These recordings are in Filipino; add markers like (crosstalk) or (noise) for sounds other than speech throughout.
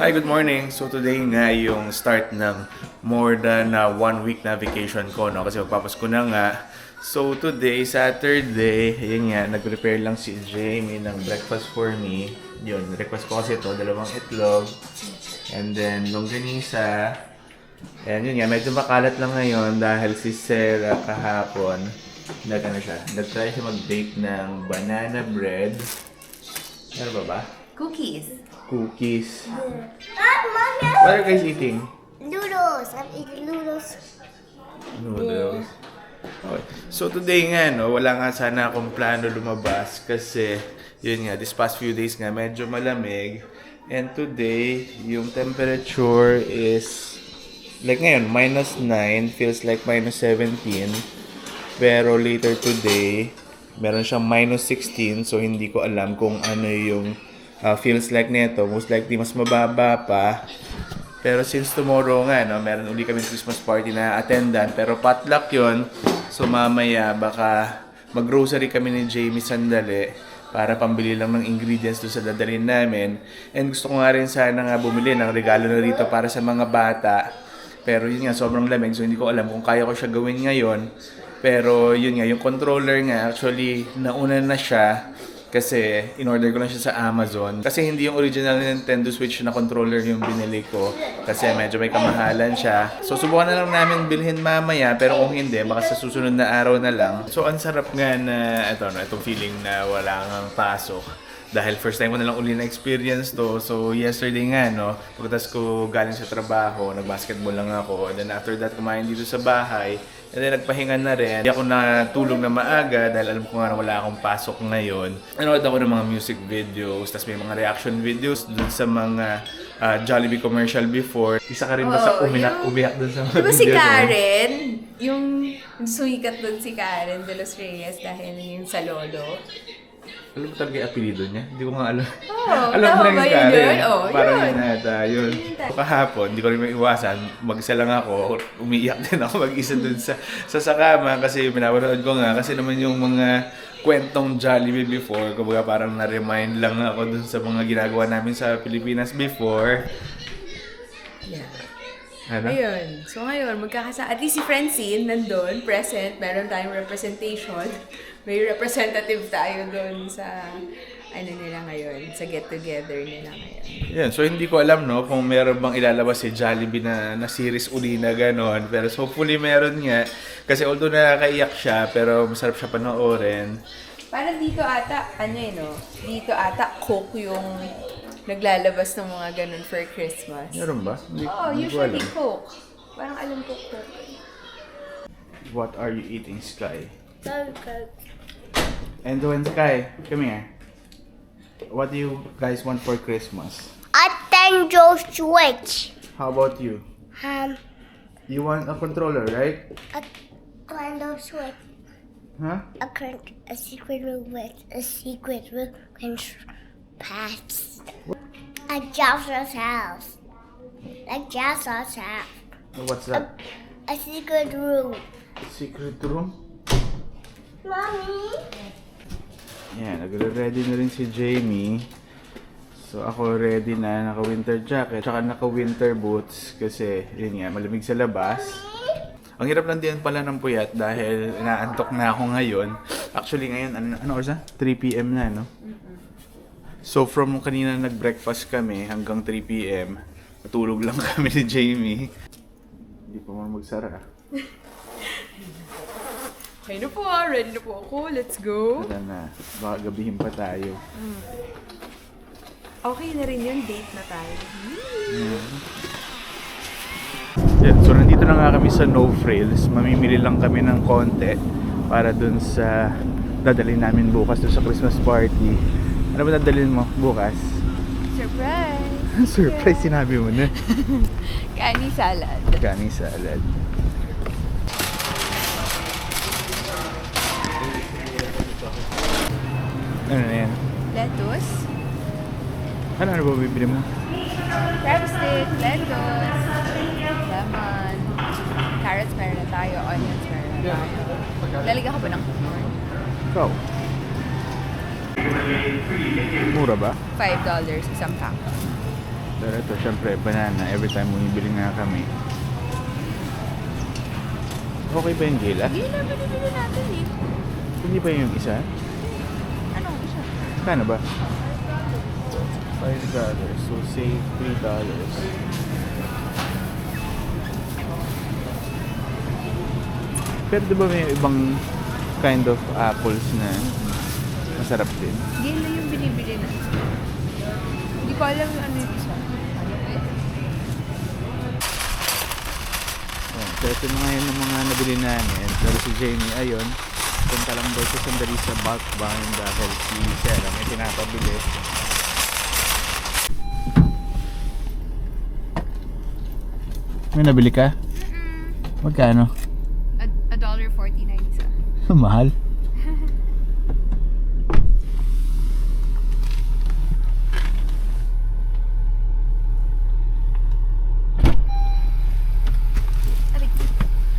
Hi, good morning. So today nga yung start ng more than uh, one week na vacation ko, no? Kasi magpapasko na nga. So today, Saturday, yun nga, nag-prepare lang si Jamie ng breakfast for me. Yun, request ko kasi ito, dalawang itlog. And then, longganisa. And yun nga, medyo makalat lang ngayon dahil si Sarah kahapon, nag ano siya, nag-try siya mag-bake ng banana bread. Ano ba ba? Cookies. Cookies. What are you guys eating? Noodles. I'm eating noodles. Noodles. Okay. So today nga, no, wala nga sana akong plano lumabas kasi yun nga, this past few days nga medyo malamig. And today, yung temperature is like ngayon, minus 9, feels like minus 17. Pero later today, meron siyang minus 16, so hindi ko alam kung ano yung uh, feels like nito. Most likely, mas mababa pa. Pero since tomorrow nga, no, meron uli kami Christmas party na attendan. Pero potluck yon So mamaya, baka mag-grocery kami ni Jamie sandali para pambili lang ng ingredients doon sa dadalhin namin. And gusto ko nga rin sana nga bumili ng regalo na rito para sa mga bata. Pero yun nga, sobrang lamig. So hindi ko alam kung kaya ko siya gawin ngayon. Pero yun nga, yung controller nga, actually, nauna na siya. Kasi in-order ko lang siya sa Amazon. Kasi hindi yung original Nintendo Switch na controller yung binili ko. Kasi medyo may kamahalan siya. So subukan na lang namin bilhin mamaya. Pero kung hindi, baka sa susunod na araw na lang. So ang sarap nga na ito, no, itong feeling na wala ngang pasok. Dahil first time ko na lang uli na experience to. So yesterday nga, no, pagkatas ko galing sa trabaho, nag-basketball lang ako. And then after that, kumain dito sa bahay. And then nagpahinga na rin. Hindi ako natulog na maaga dahil alam ko nga na wala akong pasok ngayon. Nanood ako ng mga music videos, tapos may mga reaction videos dun sa mga ah, Jollibee commercial before. Isa ka rin ba sa Oo, umiyak, yung- umiyak dun sa mga Diba si video, no? Karen? Yung sumikat doon si Karen de los Reyes dahil yung sa lolo. Alam mo talaga yung apelido niya? Hindi ko nga alam. Oo, (laughs) alam lang ba yung yun Karen. yun? Oo, Parang yun. yun ata, yun. Yun. Kahapon, hindi ko rin maiwasan. Mag-isa lang ako. Umiiyak din ako mag-isa dun sa, sa sakama kasi pinapanood ko nga. Kasi naman yung mga kwentong Jollibee before, kumbaga parang na-remind lang ako dun sa mga ginagawa namin sa Pilipinas before. Yeah. Ano? Ayun. So ngayon, magkakasa... At least si Francine nandun, present. Meron tayong representation. May representative tayo doon sa ano nila ngayon, sa get-together nila ngayon. Yan, so hindi ko alam no kung meron bang ilalabas si Jollibee na, na series uli na ganon. Pero so hopefully meron nga. Kasi although nakakaiyak siya, pero masarap siya panoorin. Parang dito ata, ano eh, no? Dito ata, Coke yung naglalabas ng mga ganun for Christmas. Meron ba? Hindi, Oo, hindi ko usually. Coke. Parang alam ko Coke. What are you eating, Sky? Burger. And when Sky, come here. What do you guys want for Christmas? A Nintendo Switch. How about you? Um, You want a controller, right? a Nintendo Switch. Huh? A, current, a secret room with a secret room control pass. A Joshua's house. Like Joshua's house. What's that? A secret room. Secret room? Mommy? Yan, nagre-ready na rin si Jamie. So ako ready na, naka-winter jacket, tsaka naka-winter boots kasi yun nga, malamig sa labas. Ang hirap lang din pala ng puyat dahil inaantok na ako ngayon. Actually ngayon, ano, ano oras na? 3 p.m. na, no? So from kanina nag-breakfast kami hanggang 3 p.m., natulog lang (laughs) kami ni Jamie. Hindi pa mo magsara. (laughs) Okay na po, ah. ready na po ako. Let's go. Wala na, baka gabihin pa tayo. Okay na rin yun, date na tayo. Yeah, so nandito na nga kami sa No Frills. Mamimili lang kami ng konti para dun sa dadalhin namin bukas dun sa Christmas party. Ano ba dadalhin mo bukas? Surprise! (laughs) Surprise, sinabi mo na. (laughs) Kani salad. Gani salad. Ano na yan? Lettuce. Ano, ano ba bibili mo? Crab stick, lettuce, lemon, carrots meron na tayo, onions meron na tayo. Lalagyan ko ba ng corn? Ikaw. Mura ba? $5 isang pack. Pero ito, syempre, banana. Every time bumibili nga kami. Okay ba yung gila? Hindi na binibili natin eh. Hindi ba yung isa? Kano ba? $5. So, save $3. Pero di ba may ibang kind of apples na masarap din? Gila yung binibili natin. Hindi ko alam yung ano yung isa. Oh, so ito na ngayon ng mga nabili namin. Pero si Jamie, ayun, punta lang daw siya sandali sa bulk barn dahil si Sarah may pinapabili. May nabili ka? Magkano? A, a dollar forty-nine isa. (laughs) Mahal.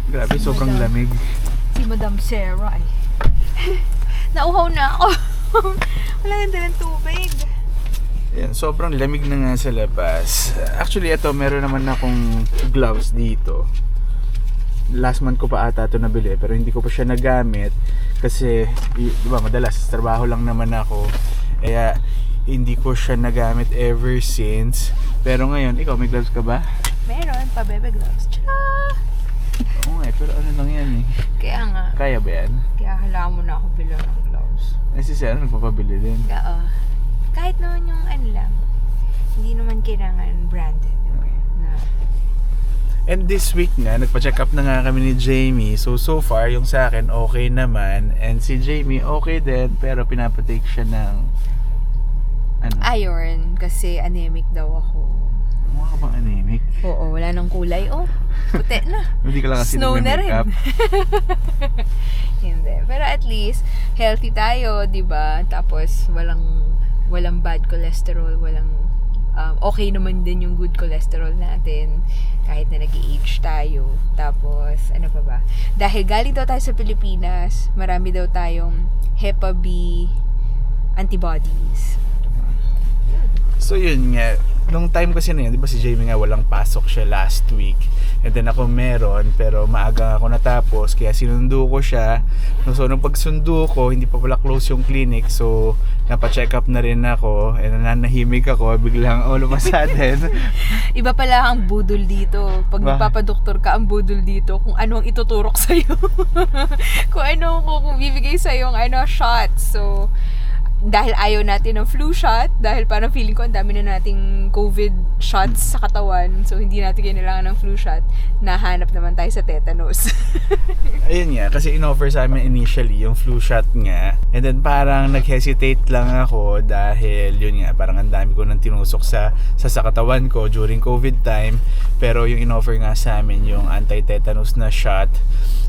Grabe, sobrang lamig. Si Madam Sarah eh. (laughs) Nauhaw na ako. (laughs) Wala nang dalang tubig. Yan, sobrang lamig na nga sa labas. Actually, ito, meron naman akong gloves dito. Last month ko pa ata ito nabili, pero hindi ko pa siya nagamit. Kasi, di ba, madalas, trabaho lang naman ako. Kaya, hindi ko siya nagamit ever since. Pero ngayon, ikaw, may gloves ka ba? Meron pa bebe gloves. Tcha! Oo nga, eh, pero ano lang yan eh. Kaya nga. Kaya ba yan? Kaya kailangan mo na ako bilang ng gloves. Eh, si Sarah nagpapabili din. Oo. Kahit naman yung ano lang. Hindi naman kailangan branded. Na, And this week nga, nagpa-check up na nga kami ni Jamie. So, so far, yung sa akin, okay naman. And si Jamie, okay din. Pero pinapatake siya ng... Ano? iron kasi anemic daw ako. Mukha ka bang anemic? Oo, wala nang kulay. Oh, puti na. (laughs) Hindi ka lang kasi Snow na rin. (laughs) Hindi. Pero at least, healthy tayo, di ba? Tapos, walang, walang bad cholesterol, walang, um, okay naman din yung good cholesterol natin kahit na nag age tayo. Tapos, ano pa ba? Dahil galing daw tayo sa Pilipinas, marami daw tayong Hepa B antibodies. So yun nga, nung time kasi na yun, di ba si Jamie nga walang pasok siya last week. And then ako meron, pero maaga ako natapos, kaya sinundo ko siya. So nung pagsundo ko, hindi pa pala close yung clinic, so napacheck up na rin ako, and nananahimik ako, biglang all of a sudden, (laughs) Iba pala ang budol dito. Pag magpapadoktor ka, ang budol dito kung ano ang ituturok (laughs) sa'yo. kung ano kung, kung bibigay sa'yo ang ano, shot. So, dahil ayaw natin ng flu shot, dahil parang feeling ko ang dami na nating COVID shots sa katawan, so hindi natin kailangan ng flu shot, nahanap naman tayo sa tetanus. (laughs) ayun nga, kasi in-offer sa amin initially yung flu shot nga. And then parang nag-hesitate lang ako dahil yun nga, parang ang dami ko nang tinusok sa, sa, sa katawan ko during COVID time. Pero yung in-offer nga sa amin yung anti-tetanus na shot.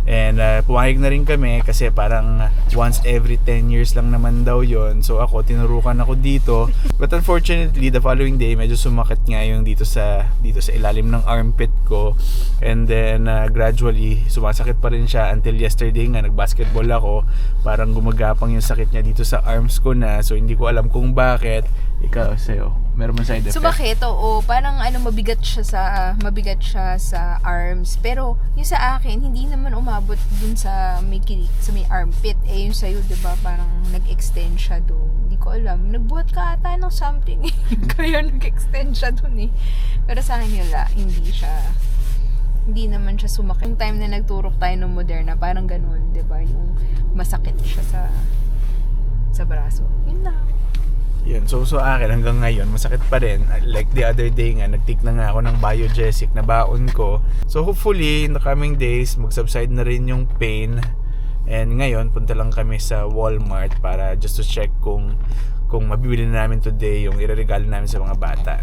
And uh, pumayag na rin kami kasi parang once every 10 years lang naman daw yon So ako, tinurukan ako dito. But unfortunately, the following day, medyo sumakit nga yung dito sa, dito sa ilalim ng armpit ko. And then uh, gradually, sumasakit pa rin siya until yesterday nga, nag-basketball ako. Parang gumagapang yung sakit niya dito sa arms ko na. So hindi ko alam kung bakit. Ikaw, sa'yo, meron mo side effect? Sumakit, oo. Parang ano, mabigat siya sa, mabigat siya sa arms. Pero, yung sa akin, hindi naman umabot dun sa may kilik, sa may armpit. Eh, yung sa'yo, di ba, parang nag-extend siya dun. Hindi ko alam. Nagbuhat ka ata ng something. eh. (laughs) Kaya nag-extend siya dun eh. Pero sa akin wala. Hindi siya, hindi naman siya sumakit. Yung time na nagturok tayo ng Moderna, parang ganun, di ba? Yung masakit siya sa, sa braso. Yun lang. Yun, so so akin hanggang ngayon masakit pa rin. Like the other day nga, nag-take na nga ako ng Biogesic na baon ko. So hopefully in the coming days mag-subside na rin yung pain. And ngayon punta lang kami sa Walmart para just to check kung kung mabibili na namin today yung ireregalo namin sa mga bata.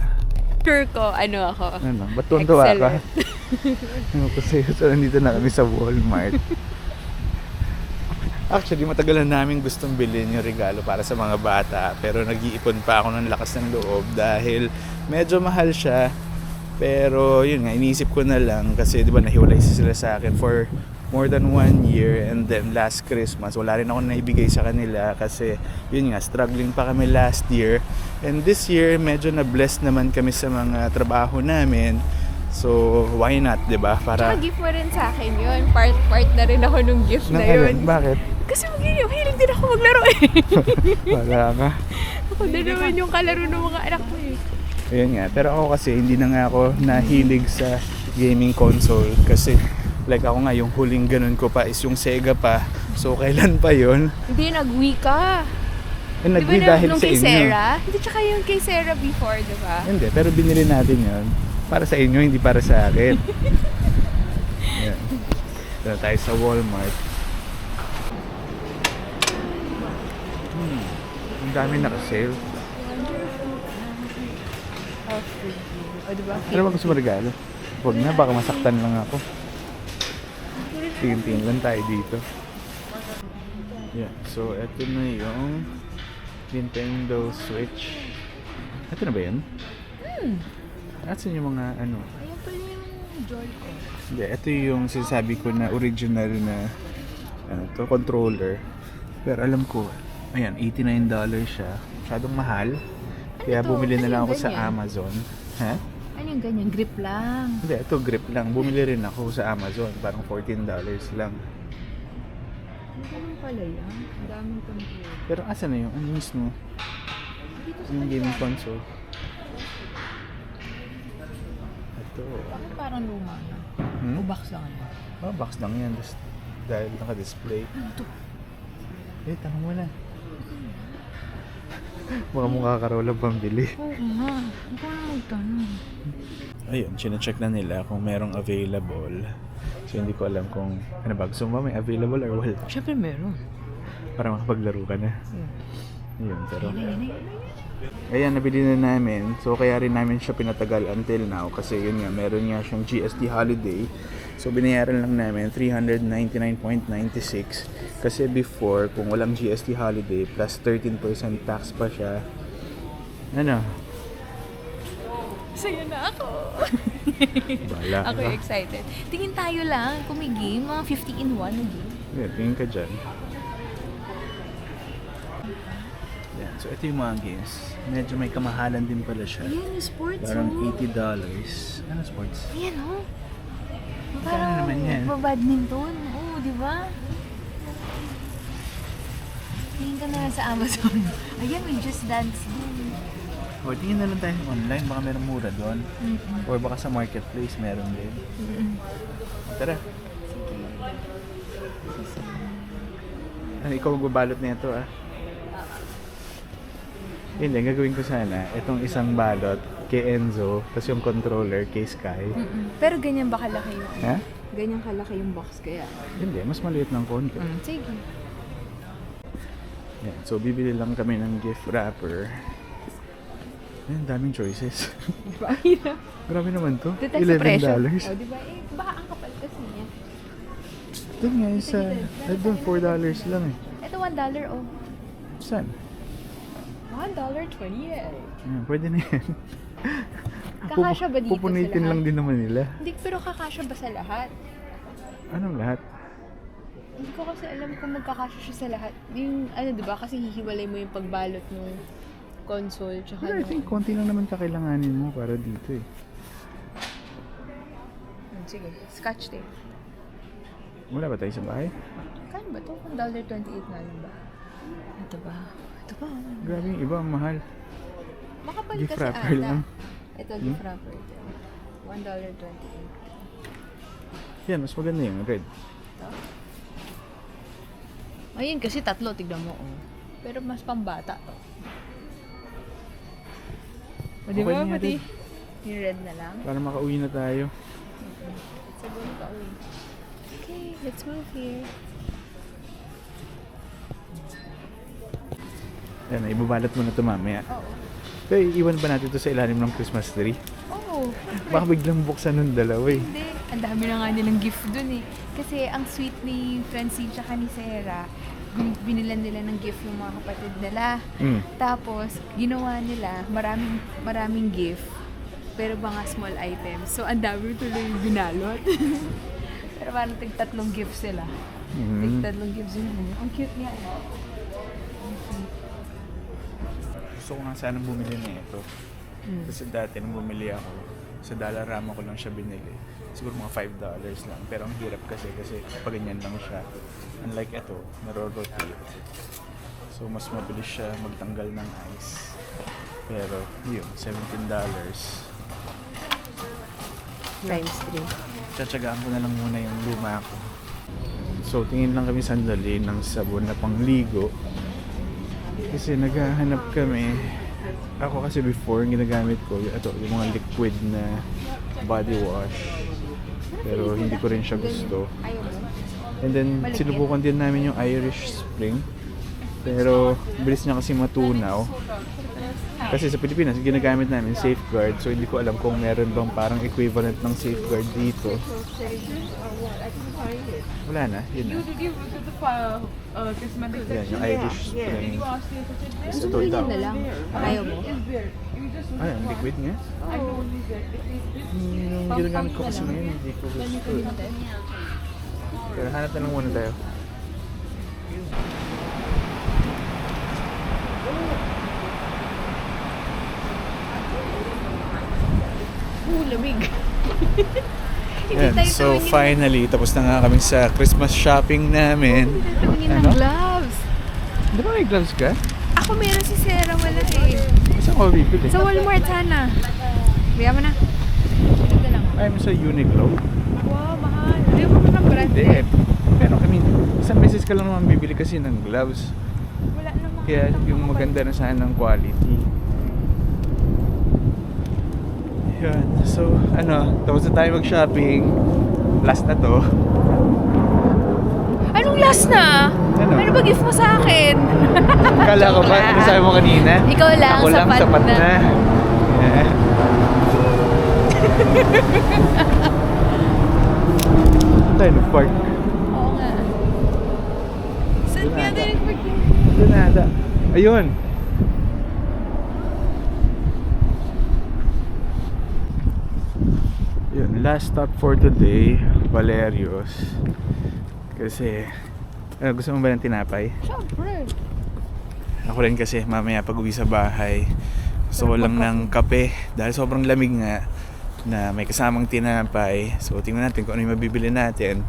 Sure ko, ano ako. Ano, ba't tuwa ka? Ano kasi so nandito na kami sa Walmart. (laughs) Actually, matagal na namin gustong bilhin yung regalo para sa mga bata. Pero nag-iipon pa ako ng lakas ng loob dahil medyo mahal siya. Pero yun nga, iniisip ko na lang kasi di ba nahiwalay sila sa akin for more than one year and then last Christmas wala rin ako naibigay sa kanila kasi yun nga struggling pa kami last year And this year, medyo na-blessed naman kami sa mga trabaho namin. So, why not, di ba? Para... Tsaka gift mo rin sa akin yun. Part, part na rin ako nung gift na Nang yun. Bakit? Kasi hiling din ako maglaro eh. (laughs) Wala ka. ako din naman yung kalaro ng mga anak ko eh. Ayun nga. Pero ako kasi, hindi na nga ako nahilig sa gaming console. Kasi, like ako nga, yung huling ganun ko pa is yung Sega pa. So, kailan pa yon Hindi, nag-wii ka. Ba nag na, dahil sa kay inyo. Sarah? Hindi, tsaka yung kay Sarah before, di ba? Hindi, pero binili natin yon para sa inyo, hindi para sa akin. (laughs) Yan. Dito tayo sa Walmart. Hmm. Ang dami naka-sale. O, di ba? Ano ba gusto mo regalo? Huwag na, baka masaktan lang ako. Tingin-tingin lang tayo dito. Yeah, so eto na yung Nintendo Switch. Ito na ba yun? Hmm. Asan yung mga ano? Ayun pala yung Joy-Con. Hindi, ito yung sinasabi ko na original na ano to, controller. Pero alam ko, ayan, $89 siya. Masyadong mahal. Kaya to? bumili na Ano lang yung ako sa ganyan? Amazon. Ha? Ano yung ganyan? Grip lang. Hindi, ito grip lang. Bumili rin ako sa Amazon. Parang $14 lang. Ano pala yan? Ang daming computer. Pero asa na yung ano mismo? Dito sa Yung gaming console. Ito. Bakit parang luma na? Hmm? O box lang ano? Oh, box lang yan. Just dahil naka-display. Ano to? Eh, tanong mo na. Baka mukha ka raw lang pambili. Oo nga. Na magtanong. Ayun, chinecheck na nila kung merong available. So, hindi ko alam kung ano ba. Gusto mo ba may available or wala? Siyempre meron. Para makapaglaro ka na. Ayun, pero... Ayan, nabili na namin. So, kaya rin namin siya pinatagal until now. Kasi yun nga, meron nga siyang GST holiday. So, binayaran lang namin 399.96. Kasi before, kung walang GST holiday, plus 13% tax pa siya. Ano? Saya na ako. (laughs) Bala ako excited. Tingin tayo lang kung may game. Mga 50 in 1 na game. Yeah, tingin ka dyan. Yan, so ito yung mga games. Medyo may kamahalan din pala siya. Ayan yung sports Parang oh. $80. Ano sports? Ayan oh. Magkano naman yan? badminton. Oo, di ba? Tingin ka na lang sa Amazon. (laughs) Ayan, may Just Dance din. O, tingin na lang tayo online. Baka meron mura doon. Mm-mm. Or baka sa marketplace meron din. Mm-mm. Tara. Ano, ikaw magbabalot na ito ah. Hindi, gagawin ko sana. Itong isang balot kay Enzo, tapos yung controller kay Sky. Mm-mm. Pero ganyan ba kalaki yung Ha? Ganyan kalaki yung box kaya. Hindi, mas maliit ng konti. Mm, sige. Yan. So, bibili lang kami ng gift wrapper. Ayan, daming choices. Diba? Hirap. Grabe naman to. Dito sa presyo. $11. Oh, diba? Eh, baka ang kapal kasi niya. Doon nga, isa. Ay, doon, $4 lang eh. Ito $1 oh. Saan? $1.28. Ayan, pwede na yan. (laughs) Kakasya ba dito Pupunitin sa lahat? lang din naman nila. Hindi, pero kakasya ba sa lahat? Anong lahat? Hindi ko kasi alam kung magkakasya siya sa lahat. Yung, ano, di ba? Kasi hihiwalay mo yung pagbalot ng console tsaka Pero I nung- think konti lang naman kakailanganin mo para dito eh. Hmm, Sige, scotch tape. Wala ba tayo sa bahay? Kano ba ito? $1.28 na lang ba? Ito ba? Ito ba? Grabe yung iba, mahal. Makapal Gift kasi wrapper ata. lang. Ito, Hmm? gift wrapper. ito. $1.28. Yan, mas maganda yung red. Ayun kasi tatlo, tignan mo. Oh. Pero mas pambata to. O, di Okay ba? yan, Pati red. yung red na lang. Para makauwi na tayo. Siguro pa uwi. Okay, let's move here. Yan, ibabalot mo na ito mamaya. Oo. Pero iwan ba natin ito sa ilalim ng Christmas tree? Oh, Baka biglang buksan ng dalawa eh. hindi. Ang dami na nga nilang gift dun eh. Kasi ang sweet ni Francine tsaka ni Sarah, bin- binilan nila ng gift yung mga kapatid nila. Mm. Tapos, ginawa nila maraming maraming gift pero mga small items. So, ang dami tuloy yung binalot. (laughs) pero parang tig tatlong gifts sila. Mm. tatlong gifts yun. Ang cute niya. eh. Gusto ko nga sana bumili na ito. Kasi dati nung bumili ako, sa Dollarama ko lang siya binili. Siguro mga $5 lang. Pero ang hirap kasi kasi pag ganyan lang siya. Unlike ito, naro-rotate. So mas mabilis siya magtanggal ng ice. Pero yun, $17. Times 3. Tsatsagaan ko na lang muna yung luma ko. So, tingin lang kami sandali ng sabon na pangligo. Kasi naghahanap kami. Ako kasi before, ginagamit ko, ito, yung mga liquid na body wash. Pero hindi ko rin siya gusto. And then, sinubukan din namin yung Irish Spring. Pero, bilis niya kasi matunaw. Kasi sa Pilipinas, ginagamit namin safeguard. So, hindi ko alam kung meron bang parang equivalent ng safeguard dito. Wala na, yun na. You give to the uh, uh, cosmetic Yan, section. yung Irish Spring. You ask you to sit there. Ito Subuhin daw. na lang. Ayaw mo? You Ay, ang liquid need that. It is this. Yung ginagamit ko kasi ngayon, hindi ko gusto. Pero hanap na lang muna tayo. Oo, lamig. (laughs) Yan, so finally, tapos na nga kami sa Christmas shopping namin. Tumingin Ano? ng gloves. Di ba may gloves ka? Ako meron si Sarah, wala eh. Saan ko bibili? Sa Walmart sana. Bigyan mo na. Ito lang. I'm sa Uniqlo. Wow, mahal. Hindi mo ng brand Hindi. eh. Pero I mean, isang beses ka lang naman bibili kasi ng gloves. Wala namang Kaya yung maganda na sana ng quality. Yun. So, ano, tapos na tayo mag-shopping. Last na to. Anong last na? Ano? Ano ba gift mo sa akin? (laughs) Kala ko ba? Ano sabi mo kanina? Ikaw lang, Ako lang, sapat sapat na. na. Yeah. Tayo nag-park? Oo nga. Saan kaya tayo nag-parking? Doon na ata. Ayun. Yun, last stop for today, Valerios. Kasi, ano, gusto mo ba ng tinapay? Siyempre. Ako rin kasi mamaya pag uwi sa bahay, gusto ko lang ng kape dahil sobrang lamig nga na may kasamang tinapay. So tingnan natin kung ano yung mabibili natin.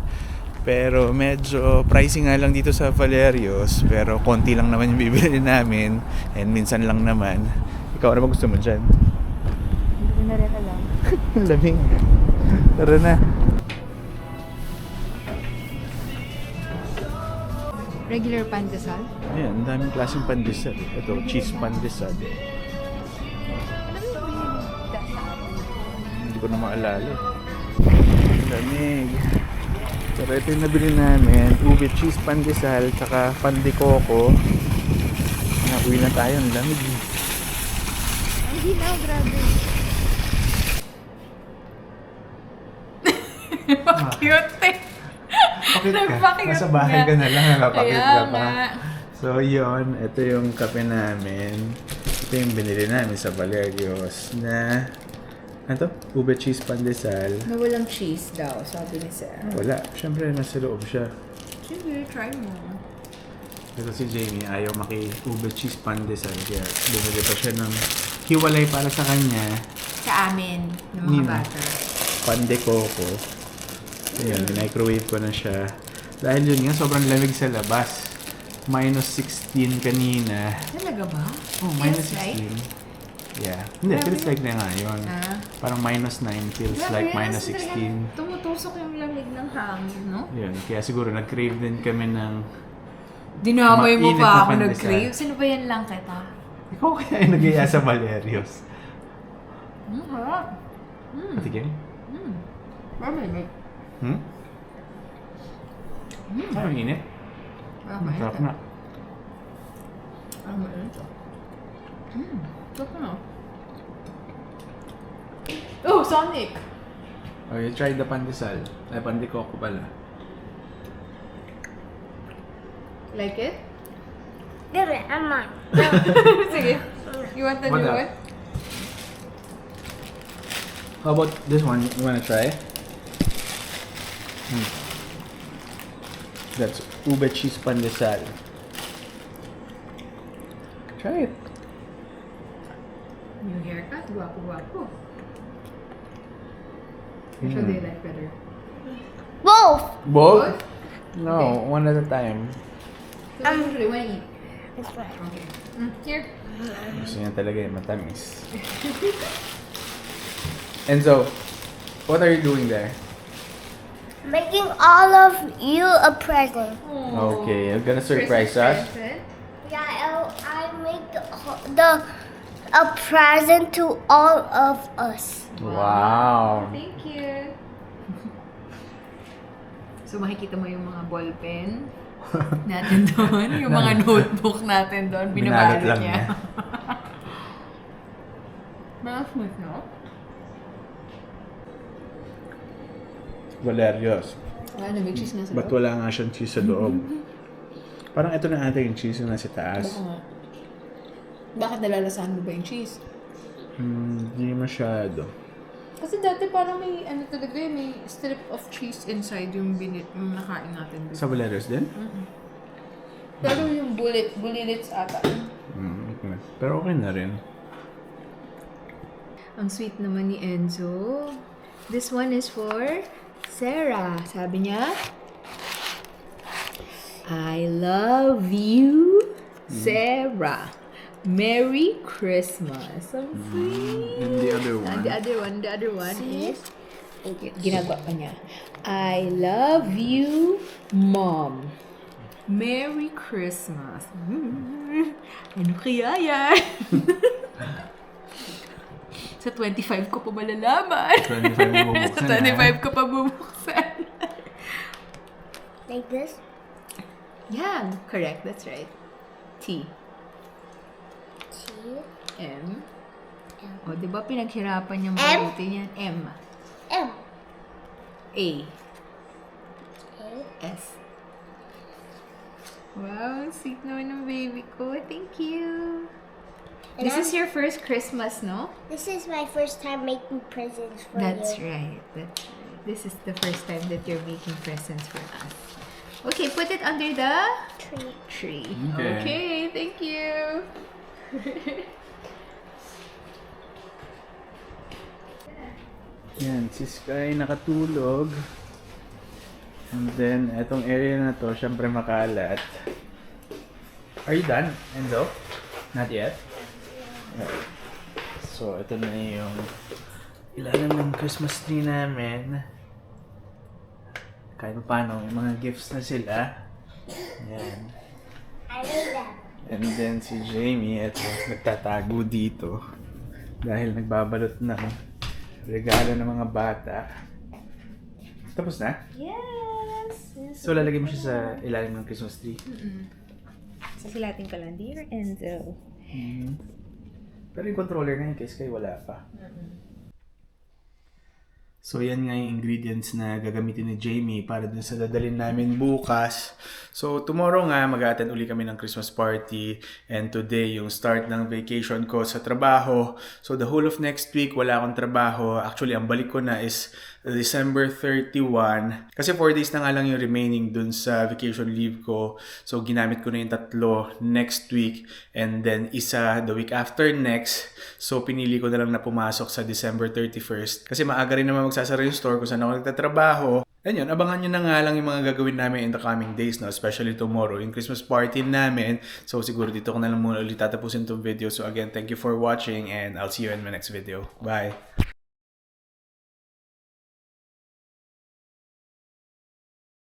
Pero medyo pricey nga lang dito sa Valerios pero konti lang naman yung bibili namin and minsan lang naman. Ikaw ano ba gusto mo dyan? Hindi ko na rin alam. (laughs) lamig. Tara na. Regular pandesal? Ayan, ang daming klaseng pandesal. Ito, cheese pandesal. Hindi ko na maalala. Lamig. Pero ito yung nabili namin. Ube cheese pandesal, tsaka pandikoko. Na, uwi na tayo. Ang lamig. Ang ginaw, grabe. Cute eh. Pakit Nagpakit Nasa bahay nga. ka na lang. Nakapakit Kaya ka pa. nga. So, yun. Ito yung kape namin. Ito yung binili namin sa Valerios na ano to? Ube cheese pandesal. Na walang cheese daw, sabi ni Sir. Wala. Siyempre, nasa loob siya. Sige, try mo. Pero si Jamie ayaw maki-ube cheese pandesal kaya bumili pa siya ng hiwalay para sa kanya Sa amin, ng mga Nina. bata. pande coco. Ayan, microwave ko na siya. Dahil yun nga, sobrang lamig sa labas. Minus 16 kanina. Talaga ba? Oh, minus Feels like? 16. Yeah. Hindi, feels like na nga yun. Ah. Parang minus 9 feels like minus 16. Tumutusok yung lamig ng hangin, no? Yun, kaya siguro nag-crave din kami ng... Dinamay mo Mainit na pa ako pandesal. nag-crave. Sino ba yan lang kita? Ikaw kaya yung nag sa Valerios. Hmm, harap. Hmm, Patikim? hmm. Perfect. Hmm? Hmm. Ay, ang init. Ah, Sarap mainit. na. Ah, mainit. Hmm, sarap na. Oh, Sonic! Oh, you tried the pandesal. Ay, pandikoko pala. Like it? It, Emma. (laughs) Sige. (laughs) You want the What new up? one? How about this one? You wanna try? Hmm. That's ube cheese pandesal. Try it. Gwapo-gwapo. Which one do you like better? Both. Both? No, one at a time. So, um, usually when you eat. This one. Okay. Mm, here. Gusto niya talaga yung matamis. And so, what are you doing there? Making all of you a present. Okay, you're gonna surprise us? Yeah, I'll, I make the, the a present to all of us. Wow. Thank you. (laughs) So makikita mo yung mga ballpen (laughs) natin doon, yung mga notebook natin doon, binabalot lang niya. niya. (laughs) Mga smooth, no? Valerios. Wala may cheese nga sa Ba't wala nga siyang cheese sa loob? (laughs) Parang ito na ata yung cheese na nasa taas. Baka nga. Bakit nalalasahan mo ba yung cheese? Hmm, Hindi masyado. Kasi dati parang may, ano talaga eh, may strip of cheese inside yung binit, yung nakain natin. Sa Valerios din? Pero yung bullet, bullets ata. Hmm, okay. Pero okay na rin. Ang sweet naman ni Enzo. This one is for Sarah. Sabi niya, I love you, Sarah. Merry Christmas. Ang sweet. And the other And one. the other one, the other one is, ginagawa pa niya. I love you, Mom. Merry Christmas. Mm. Ano kaya yan? Sa 25 ko pa malalaman. 25 mo (laughs) bubuksan, Sa ha? 25 ko pa bubuksan. Like this. yeah, correct. That's right. T. T. M. O, di ba pinaghirapan niyang M? mabuti niyan? M. M. A. A. S. Wow, sweet naman ng baby ko. Thank you. And This I'm- is your first Christmas, no? This is my first time making presents for That's you. right. That's right. This is the first time that you're making presents for us. Okay, put it under the Tree. tree. Okay. Okay, thank you. (laughs) Yan, si Sky nakatulog. And then, etong area na to, syempre makalat. Are you done, Enzo? Not yet? Okay. So, ito na yung ilalim ng Christmas tree namin. Kahit pa paano, may mga gifts na sila. Yan. I made them. And then si Jamie, eto, nagtatago dito. Dahil nagbabalot ng regalo ng mga bata. Tapos na? Yes. So, lalagay mo siya sa ilalim ng Christmas tree. Sasilatin ko lang, dear Enzo. Mhm. Pero yung controller na yun, kay Sky wala pa. So, yan nga yung ingredients na gagamitin ni Jamie para dun sa dadalhin namin bukas. So, tomorrow nga, mag-attend uli kami ng Christmas party. And today, yung start ng vacation ko sa trabaho. So, the whole of next week, wala akong trabaho. Actually, ang balik ko na is December 31. Kasi 4 days na nga lang yung remaining dun sa vacation leave ko. So, ginamit ko na yung tatlo next week. And then, isa the week after next. So, pinili ko na lang na pumasok sa December 31st. Kasi maaga rin naman magsasara yung store kung saan ako nagtatrabaho. And yun, abangan nyo na nga lang yung mga gagawin namin in the coming days, no? especially tomorrow, yung Christmas party namin. So, siguro dito ko na lang muna ulit tatapusin itong video. So, again, thank you for watching and I'll see you in my next video. Bye!